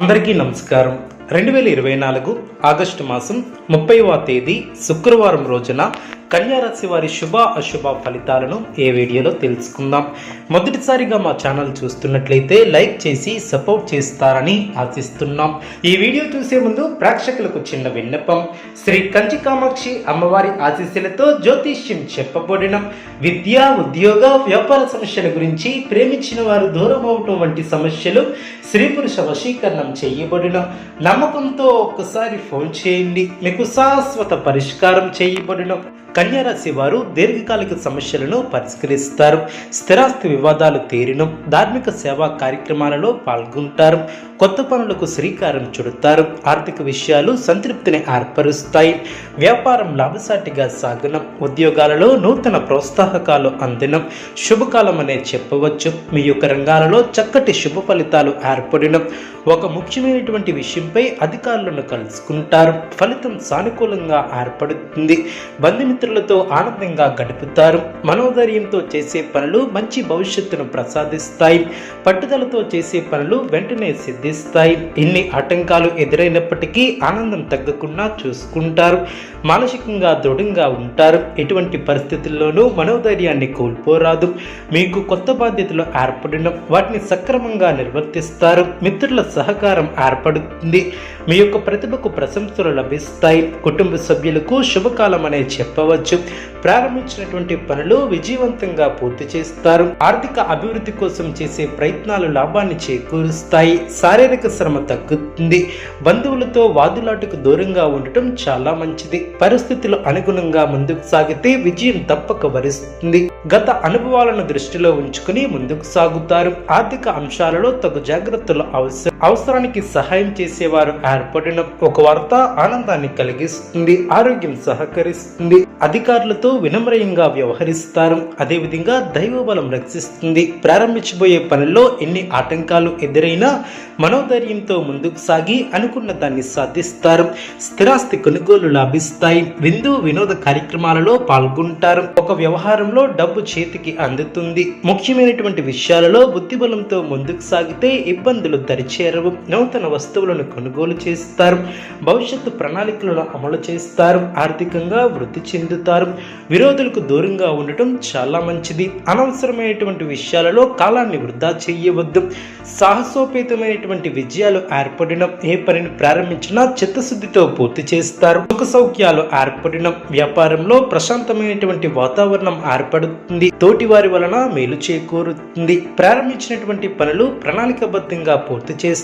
అందరికీ నమస్కారం. రెండు వేల ఇరవై నాలుగు ఆగస్టు మాసం ముప్పైవ తేదీ శుక్రవారం రోజున కన్యారాశి వారి శుభ అశుభ ఫలితాలను ఏ వీడియోలో తెలుసుకుందాం. మొదటిసారిగా మా ఛానల్ చూస్తున్నట్లయితే లైక్ చేసి సపోర్ట్ చేస్తారని ఆశిస్తున్నాం. ఈ వీడియో చూసే ముందు ప్రేక్షకులకు చిన్న విన్నపం. శ్రీ కంచి కామాక్షి అమ్మవారి ఆశీస్సులతో జ్యోతిష్యం చెప్పబడిన విద్య ఉద్యోగ వ్యాపార సమస్యల గురించి ప్రేమించిన వారు దూరం అవటం వంటి సమస్యలు స్త్రీ పురుష వశీకరణం చేయబడిన నమ్మకంతో ఒక్కసారి ఫోన్ చేయండి. మీకు శాశ్వత పరిష్కారం చేయబడిన కన్యారాశి వారు దీర్ఘకాలిక సమస్యలను పరిష్కరిస్తారు. స్థిరాస్తి వివాదాలు తీరినం. ధార్మిక సేవా కార్యక్రమాలలో పాల్గొంటారు. కొత్త పనులకు శ్రీకారం చుడతారు. ఆర్థిక విషయాలు సంతృప్తిని ఏర్పరుస్తాయి. వ్యాపారం లాభసాటిగా సాగనం. ఉద్యోగాలలో నూతన ప్రోత్సాహకాలు అందినం. శుభకాలం అనే చెప్పవచ్చు. మీ యొక్క రంగాలలో చక్కటి శుభ ఫలితాలు ఏర్పడినం. ఒక ముఖ్యమైనటువంటి విషయంపై అధికారులను కలుసుకుంటారు. ఫలితం సానుకూలంగా ఏర్పడుతుంది. బంధుమిత్రులతో ఆనందంగా గడుపుతారు. మనోధైర్యంతో చేసే పనులు మంచి భవిష్యత్తును ప్రసాదిస్తాయి. పట్టుదలతో చేసే పనులు వెంటనే పెద్ద స్థాయి ఎన్ని ఆటంకాలు ఎదురైనప్పటికీ ఆనందం తగ్గకుండా చూసుకుంటారు. మానసికంగా దృఢంగా ఉంటారు. ఎటువంటి పరిస్థితుల్లోనూ మనోధైర్యాన్ని కోల్పోరాదు. మీకు కొత్త బాధ్యతలు ఏర్పడిన వాటిని సక్రమంగా నిర్వర్తిస్తారు. మిత్రుల సహకారం ఏర్పడుతుంది. మీ యొక్క ప్రతిభకు ప్రశంసలు లభిస్తాయి. కుటుంబ సభ్యులకు శుభకాలం అనే చెప్పవచ్చు. ప్రారంభించినటువంటి పనులు విజయవంతంగా పూర్తి చేస్తారు. ఆర్థిక అభివృద్ధి కోసం చేసే ప్రయత్నాలు లాభాన్ని చేకూరుస్తాయి. శారీరక శ్రమ తగ్గుతుంది. బంధువులతో వాదులాటకు దూరంగా ఉండటం చాలా మంచిది. పరిస్థితులు అనుగుణంగా ముందుకు సాగితే విజయం తప్పక వరిస్తుంది. గత అనుభవాలను దృష్టిలో ఉంచుకుని ముందుకు సాగుతారు. ఆర్థిక అంశాలలో తగు జాగ్రత్తలు అవసరం. అవసరానికి సహాయం చేసేవారు ఏర్పడిన ఒక వార్త ఆనందాన్ని కలిగిస్తుంది ఆరోగ్యం సహకరిస్తుంది అధికారులతో వినమ్రయంగా వ్యవహరిస్తారు. అదేవిధంగా దైవ బలం రక్షిస్తుంది. ప్రారంభించబోయే పనుల్లో ఎన్ని ఆటంకాలు ఎదురైనా మనోధైర్యంతో ముందుకు సాగి అనుకున్న దాన్ని సాధిస్తారు. స్థిరాస్తి కొనుగోలు లాభిస్తాయి. విందు వినోద కార్యక్రమాలలో పాల్గొంటారు. ఒక వ్యవహారంలో డబ్బు చేతికి అందుతుంది. ముఖ్యమైనటువంటి విషయాలలో బుద్ధిబలంతో ముందుకు సాగితే ఇబ్బందులు దరిచేరవు నూతన వస్తువులను కొనుగోలు చేస్తారు. భవిష్యత్తు ప్రణాళికలను అమలు చేస్తారు. ఆర్థికంగా వృద్ధి చెందుతారు. విరోధులకు దూరంగా ఉండటం చాలా మంచిది. అనవసరమైనటువంటి విషయాలలో కాలాన్ని వృధా చేయవద్దు. సాహసోపేతమైనటువంటి విజయాలు ఏర్పడిన ఏ పనిని ప్రారంభించినా చిత్తశుద్ధితో పూర్తి చేస్తారు. సుఖ సౌఖ్యాలు ఏర్పడిన వ్యాపారంలో ప్రశాంతమైనటువంటి వాతావరణం ఏర్పడుతుంది. తోటి వారి వలన మేలు చేకూరుతుంది. ప్రారంభించినటువంటి పనులు ప్రణాళికబద్ధంగా పూర్తి చేస్తారు.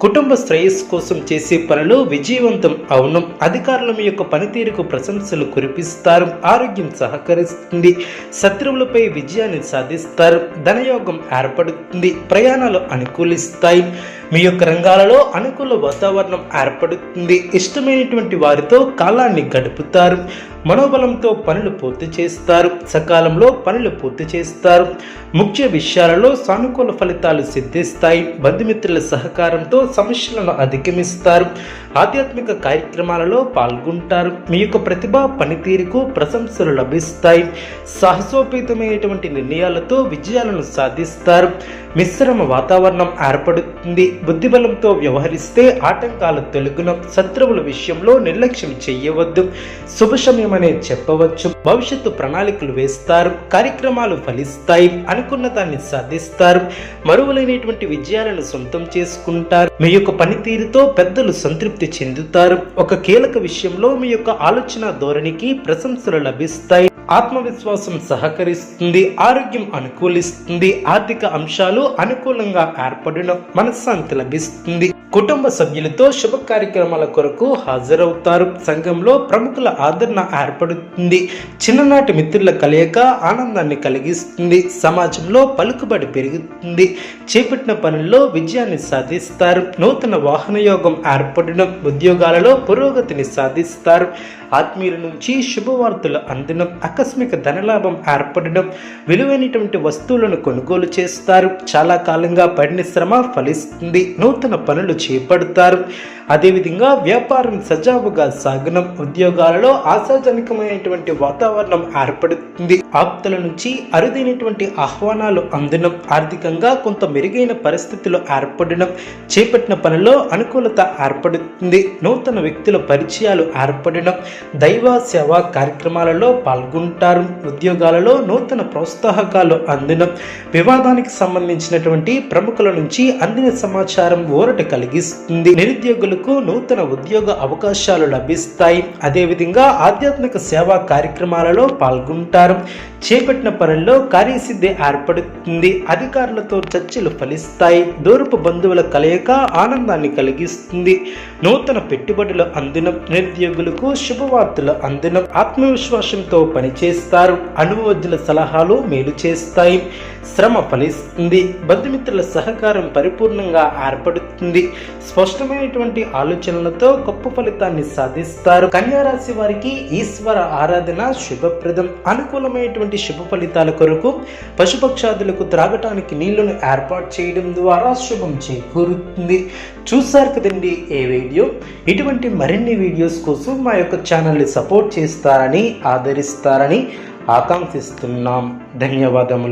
కుటుంబ శ్రేయస్సు కోసం చేసే పనులు విజయవంతం అవును. అధికారుల మీ యొక్క పనితీరుకు ప్రశంసలు కురిపిస్తారు. ఆరోగ్యం సహకరిస్తుంది. శత్రువులపై విజయాన్ని సాధిస్తారు. ధనయోగం ఏర్పడుతుంది. ప్రయాణాలు అనుకూలిస్తాయి. మీ యొక్క రంగాలలో అనుకూల వాతావరణం ఏర్పడుతుంది. ఇష్టమైనటువంటి వారితో కాలాన్ని గడుపుతారు. మనోబలంతో పనులు పూర్తి చేస్తారు. సకాలంలో పనులు పూర్తి చేస్తారు. ముఖ్య విషయాలలో సానుకూల ఫలితాలు సిద్ధిస్తాయి. బంధుమిత్రుల సహకారంతో సమస్యలను అధిగమిస్తారు. ఆధ్యాత్మిక కార్యక్రమాలలో పాల్గొంటారు. మీ యొక్క ప్రతిభ పనితీరుకు ప్రశంసలు లభిస్తాయి. సాహసోపేతమైనటువంటి నిర్ణయాలతో విజయాలను సాధిస్తారు. మిశ్రమ వాతావరణం ఏర్పడుతుంది. బుద్ధిబలంతో వ్యవహరిస్తే ఆటంకాలు తొలగున శత్రువుల విషయంలో నిర్లక్ష్యం చేయవద్దు. శుభ సమయమనే అనే చెప్పవచ్చు. భవిష్యత్తు ప్రణాళికలు వేస్తారు. కార్యక్రమాలు ఫలిస్తాయి. అనుకున్న దాన్ని సాధిస్తారు. మరువలేనటువంటి విజయాలను సొంతం చేసుకుంటారు. మీ యొక్క పనితీరుతో పెద్దలు సంతృప్తి చెందుతారు. ఒక కీలక విషయంలో మీ యొక్క ఆలోచన ధోరణికి ప్రశంసలు లభిస్తాయి. ఆత్మవిశ్వాసం సహకరిస్తుంది ఆరోగ్యం అనుకూలిస్తుంది ఆర్థిక అంశాలు అనుకూలంగా ఏర్పడిన మనశ్శాంతి లభిస్తుంది. కుటుంబ సభ్యులతో శుభ కార్యక్రమాల కొరకు హాజరవుతారు. సంఘంలో ప్రముఖుల ఆదరణ ఏర్పడుతుంది. చిన్ననాటి మిత్రుల కలయిక ఆనందాన్ని కలిగిస్తుంది. సమాజంలో పలుకుబడి పెరుగుతుంది. చేపట్టిన పనుల్లో విజయాన్ని సాధిస్తారు. నూతన వాహన యోగం ఏర్పడడం ఉద్యోగాలలో పురోగతిని సాధిస్తారు. ఆత్మీయుల నుంచి శుభవార్తలు అందడం ఆకస్మిక ధనలాభం ఏర్పడడం విలువైనటువంటి వస్తువులను కొనుగోలు చేస్తారు. చాలా కాలంగా పడిన శ్రమ ఫలిస్తుంది. నూతన పనులు చేపడతారు. అదేవిధంగా వ్యాపారం సజావుగా సాగనం ఉద్యోగాలలో ఆశాజనకమైనటువంటి వాతావరణం ఏర్పడుతుంది. ఆప్తుల నుంచి అరుదైనటువంటి ఆహ్వానాలు అందడం ఆర్థికంగా కొంత మెరుగైన పరిస్థితులు ఏర్పడడం చేపట్టిన పనిలో అనుకూలత ఏర్పడుతుంది. నూతన వ్యక్తుల పరిచయాలు ఏర్పడడం దైవ సేవా కార్యక్రమాలలో పాల్గొంటారు. ఉద్యోగాలలో నూతన ప్రోత్సాహకాలు అందడం వివాదానికి సంబంధించినటువంటి ప్రముఖుల నుంచి అందిన సమాచారం ఊరట కలిగిస్తుంది. నిరుద్యోగులకు నూతన ఉద్యోగ అవకాశాలు లభిస్తాయి. అదేవిధంగా ఆధ్యాత్మిక సేవా కార్యక్రమాలలో పాల్గొంటారు. చేపట్టిన పనుల్లో కార్యసిద్ధి ఏర్పడుతుంది. అధికారులతో చర్చలు ఫలిస్తాయి. దూరపు బంధువుల కలయిక ఆనందాన్ని కలిగిస్తుంది. నూతన పెట్టుబడులు అందినం నిరుద్యోగులకు శుభవార్తలు అందినం ఆత్మవిశ్వాసంతో పనిచేస్తారు. అనుభవజ్ఞుల సలహాలు మేలు చేస్తాయి. శ్రమ ఫలిస్తుంది. బంధుమిత్రుల సహకారం పరిపూర్ణంగా ఏర్పడుతుంది. స్పష్టమైనటువంటి ఆలోచనలతో గొప్ప ఫలితాన్ని సాధిస్తారు. కన్యారాశి వారికి ఈశ్వర ఆరాధన శుభప్రదం. అనుకూలమైనటువంటి శుభ ఫలితాల కొరకు పశుపక్షాదులకు త్రాగటానికి నీళ్ళను ఏర్పాటు చేయడం ద్వారా శుభం చేకూరుతుంది. చూసారు కదండి ఏ వీడియో? ఇటువంటి మరిన్ని వీడియోస్ కోసం మా యొక్క ఛానల్ని సపోర్ట్ చేస్తారని ఆదరిస్తారని ఆకాంక్షిస్తున్నాం. ధన్యవాదములు.